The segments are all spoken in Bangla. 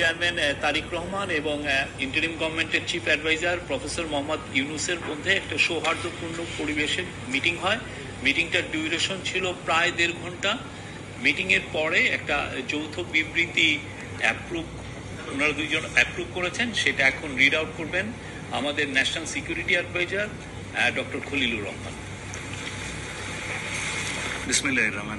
চেয়ারম্যান তারিক রহমান এবং ইন্টারিম গভর্নমেন্টের চিফ অ্যাডভাইজার প্রফেসর মোহাম্মদ ইউনুসের মধ্যে একটা সৌহার্দ্যপূর্ণ পরিবেশে মিটিং হয়। মিটিংটার ডিউরেশন ছিল প্রায় দেড় ঘণ্টা। মিটিংয়ের পরে একটা যৌথ বিবৃতি অ্যাপ্রুভ ওনারা দুইজন অ্যাপ্রুভ করেছেন, সেটা এখন রিড আউট করবেন আমাদের national security adviser doctor Khalilur Rahman. বিসমিল্লাহ রহমান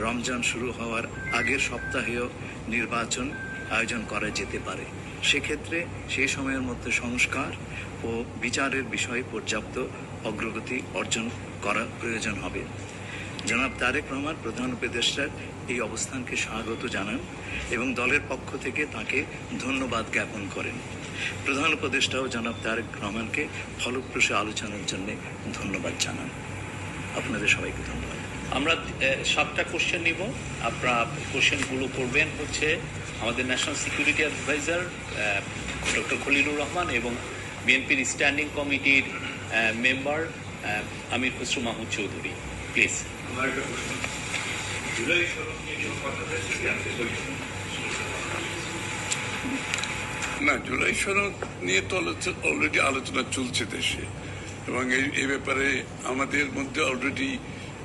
রমজান শুরু হওয়ার আগের সপ্তাহেও নির্বাচন আয়োজন করা যেতে পারে। সেক্ষেত্রে সেই সময়ের মধ্যে সংস্কার ও বিচারের বিষয়ে পর্যাপ্ত অগ্রগতি অর্জন করা প্রয়োজন হবে। জনাব তারেক রহমান, প্রধান উপদেষ্টার এই অবস্থানকে স্বাগত জানান এবং দলের পক্ষ থেকে তাকে ধন্যবাদ জ্ঞাপন করেন। প্রধান উপদেষ্টাও জনাব তারেক রহমানকে ফলপ্রসূ আলোচনার জন্য ধন্যবাদ জানান। আপনাদের সবাইকে ধন্যবাদ। আমরা সাতটা কোশ্চেন নিব। আপনারা কোশ্চেনগুলো করবেন হচ্ছে আমাদের national security adviser doctor Khalilur Rahman এবং বিএনপির স্ট্যান্ডিং কমিটির মেম্বার আমির খসরু মাহমুদ চৌধুরী। প্লিজ প্রশ্ন। জুলাই সড়ক নিয়ে? না জুলাই সনদ তো অলরেডি আলোচনা চলছে দেশে। এবং এই এই ব্যাপারে আমাদের মধ্যে অলরেডি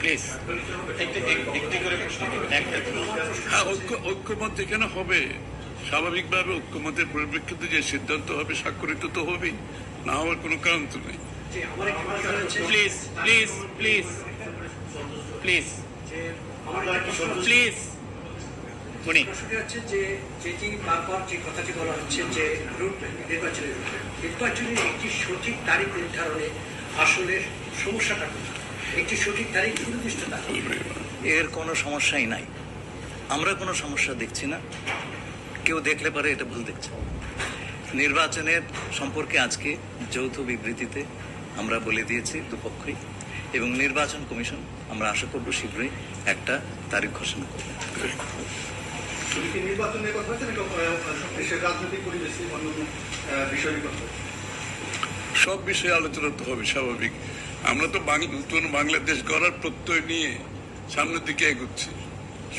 প্লিজ একটি করে প্রশ্ন করুন। একটা হ্যাঁ ঐক্য ঐক্যমত যেখানে হবে। স্বাভাবিকভাবে ঐক্যমতের পরিপ্রেক্ষিতে যে সিদ্ধান্ত হবে স্বাক্ষরিত তো হবেই। না হওয়ার কোনো কারণ তো নেই। Please please please please please মনি যে যেটি বারবার যে কথাটি বলা হচ্ছে যে রুট নির্বাচনের নির্বাচনের একটি সঠিক তারিখ নির্ধারণে আসলে সমস্যাটা কোথায়? একটি সঠিক তারিখ সুনির্দিষ্ট তারিখ এর কোনো সমস্যাই নাই। আমরা কোনো সমস্যা দেখছি না। কেউ দেখলে পারে এটা ভুল দেখছে। নির্বাচনের সম্পর্কে আজকে যৌথ বিবৃতিতে আমরা বলে দিয়েছি দুপক্ষই এবং নির্বাচন কমিশন আমরা আশা করব শীঘ্রই একটা তারিখ ঘোষণা করবে? সব বিষয়ে আলোচনা তো হবে স্বাভাবিক। আমরা তো নতুন বাংলাদেশ গড়ার প্রত্যয় নিয়ে সামনের দিকে এগোচ্ছি।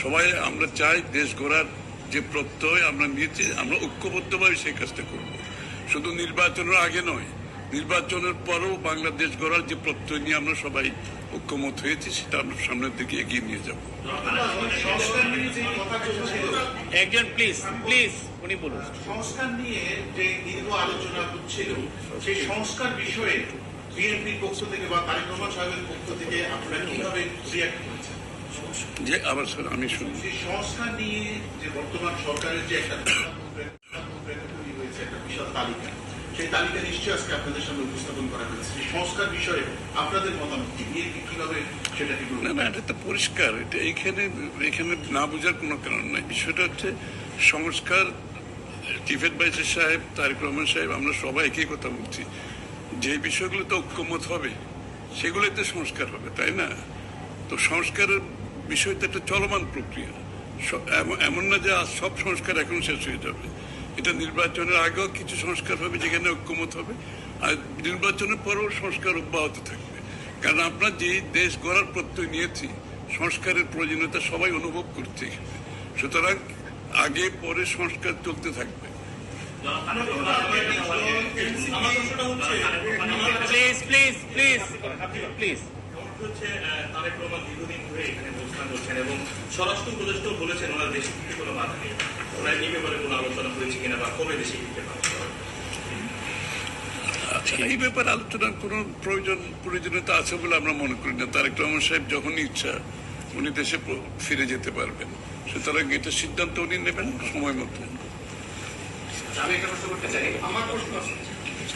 সবাই আমরা চাই দেশ গড়ার যে প্রত্যয় আমরা নিয়েছি আমরা ঐক্যবদ্ধভাবে সেই কাজটা করব। শুধু নির্বাচনের আগে নয় নির্বাচনের পরেও বাংলাদেশ গড়ার যে প্রত্যয় নিয়ে আমরা সবাই ঐক্যমত হয়েছি সেটা আমরা সামনের দিকে এগিয়ে নিয়ে যাব। একজন প্লিজ প্লিজ উনি বলুন। সংস্কার নিয়ে যে দীর্ঘ আলোচনা হচ্ছিল সেই সংস্কার বিষয়ে বিএনপির পক্ষ থেকে বা তারেক রহমান সাহেবের পক্ষ থেকে আপনারা কীভাবে রিয়াক্ট করেছেন? যে আবার স্যার আমি শুনি। সংস্কার নিয়ে যে বর্তমান সরকারের যে একটা হয়েছে একটা বিশাল তালিকা সেই তালিকা নিশ্চয়ই আজকে আপনাদের সামনে উপস্থাপন করা হয়েছে। সংস্কার বিষয়ে আপনাদের মতামত কি? বিএনপি কীভাবে সেটাকে না না এটা তো পরিষ্কার। এটা এখানে এখানে না বোঝার কোনো কারণ নাই। বিষয়টা হচ্ছে সংস্কার চিফ অ্যাডভাইজার সাহেব তারেক রহমান সাহেব আমরা সবাই একই কথা বলছি। যে বিষয়গুলো তো ঐক্যমত হবে সেগুলোতে সংস্কার হবে, তাই না? তো সংস্কারের বিষয়টা একটা চলমান প্রক্রিয়া। এমন- না যে সব সংস্কার এখন শেষ হয়ে যাবে। এটা নির্বাচনের আগেও কিছু সংস্কার হবে যেখানে ঐক্যমত হবে, আর নির্বাচনের পরেও সংস্কার অব্যাহত থাকবে। কারণ আমরা যে দেশ গড়ার প্রত্যয় নিয়েছি, সংস্কারের প্রয়োজনীয়তা সবাই অনুভব করছে সুতরাং আগে পরে সংস্কার চলতে থাকবে। প্লিজ প্লিজ প্লিজ প্লিজ হচ্ছে তারেক রহমান দীর্ঘদিন ধরে এখানে অবস্থান করছেন এবং স্বরাষ্ট্র উপদেষ্টাও বলেছেন ওনার দেশে ফিরতে কোনো বাধা নেই ওনার এই ব্যাপারে কোনো আলোচনা হয়েছে কিনা বা কবে দেশে ফিরতে পারবে আচ্ছা, এই ব্যাপারে আলোচনার কোনো প্রয়োজন প্রয়োজনীয়তা আছে বলে আমরা মনে করি না। তারেক রহমান সাহেব যখন ইচ্ছা উনি দেশে ফিরে যেতে পারবেন। সুতরাং এটা সিদ্ধান্ত উনি নেবেন সময় মতো। আমি একটা প্রশ্ন করতে চাই। আমার প্রশ্ন আছে।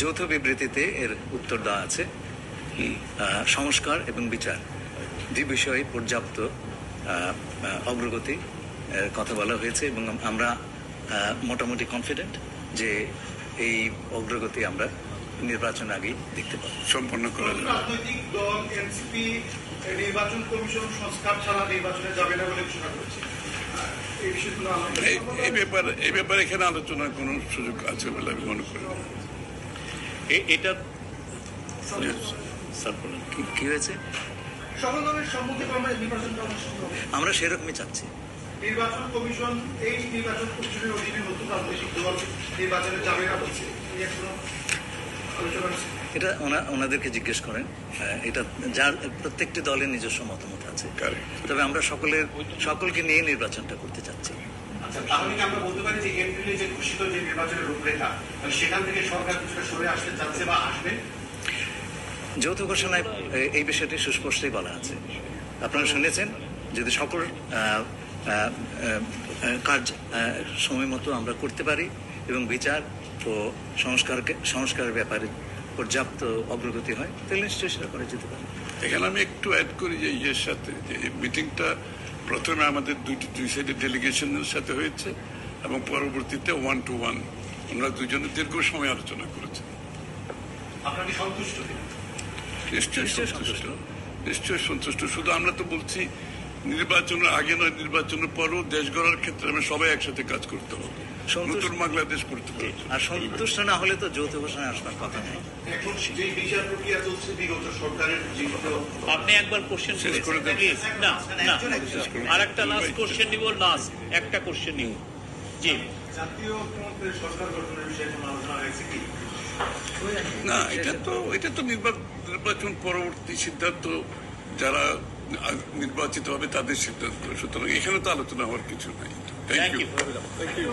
যৌথ বিবৃতিতে এর উত্তর দেওয়া আছে। সংস্কার এবং বিচার। দুই বিষয়ে পর্যাপ্ত অগ্রগতি কথা বলা হয়েছে এবং আমরা মোটামুটি কনফিডেন্ট যে এই অগ্রগতি আমরা নির্বাচন আগেই দেখতে পাবো। সম্পন্ন করা যাবে রাজনৈতিক দল এনসিপি নির্বাচন কমিশন সংস্কার ছাড়া নির্বাচনে যাবে না বলে ঘোষণা করেছে। এই ব্যাপারে এই ব্যাপারে এখানে আলোচনার কোনো সুযোগ আছে বলে আমি মনে করি এটা স্যার বলেন কি- কি হয়েছে? আমরা সেরকমই চাচ্ছি। নির্বাচন কমিশন এই নির্বাচন কমিশনের অধীনে নতুন রাজনৈতিক দল নির্বাচনে যাবে না বলছে। এটা ওনা ওনাদেরকে জিজ্ঞেস করেন। এটা যার প্রত্যেকটি দলের নিজস্ব মতামত আছে। তবে আমরা সকলের সকলকে নিয়ে নির্বাচনটা করতে চাচ্ছি। আচ্ছা তাহলে কি আমরা বলতে পারি যে এপ্রিলে যে ঘোষিত যে নির্বাচনের রূপরেখা সেখান থেকে সরকার কিছুটা সরে আসতে চাচ্ছে বা আসবে? যৌথ ঘোষণায় এই বিষয়টি সুস্পষ্টই বলা আছে। আপনারা শুনেছেন যদি সকল কাজ আহ, সময় মতো আমরা করতে পারি এবং বিচার ও সংস্কারকে সংস্কারের ব্যাপারে পর্যাপ্ত অগ্রগতি হয় তাহলে নিশ্চয়ই সেটা করা যেতে পারে। এখানে আমি একটু অ্যাড করি যে ইয়ের সাথে যে মিটিংটা প্রথমে আমাদের দুইটি দুই সাইডের ডেলিগেশনের সাথে হয়েছে এবং পরবর্তীতে ওয়ান টু ওয়ান আমরা দুজনে দীর্ঘ সময় আলোচনা করেছি। নিশ্চয় সন্তুষ্ট কিনা? নিশ্চয়ই নিশ্চয়ই সন্তুষ্ট। নিশ্চয়ই সন্তুষ্ট। শুধু আমরা তো বলছি নির্বাচনের আগে নয় নির্বাচনের পরও দেশ গড়ার ক্ষেত্রে আমরা সবাই একসাথে কাজ করতে হবে। সন্তুষ্ট- নতুন বাংলাদেশ করতে হবে। আর সন্তুষ্ট না হলে তো যৌথ ঘোষণায় আসবার কথা নেই। এখন যে বিচার প্রক্রিয়া চলছে বিগত সরকারের আপনি একবার কোশ্চেন শেষ করে দেন। প্লিজ না। না। আর একটা লাস্ট কোশ্চেন নিব লাস্ট একটা কোশ্চেন নিব। জি। জাতীয় সরকার গঠনের বিষয়ে কোনো আলোচনা হয়েছে কি? না এটা তো এটা তো নির্বা- নির্বাচন পরবর্তী সিদ্ধান্ত যারা নির্বাচিত হবে তাদের সিদ্ধান্ত। সুতরাং এখানে তো আলোচনা হওয়ার কিছু নাই। Thank you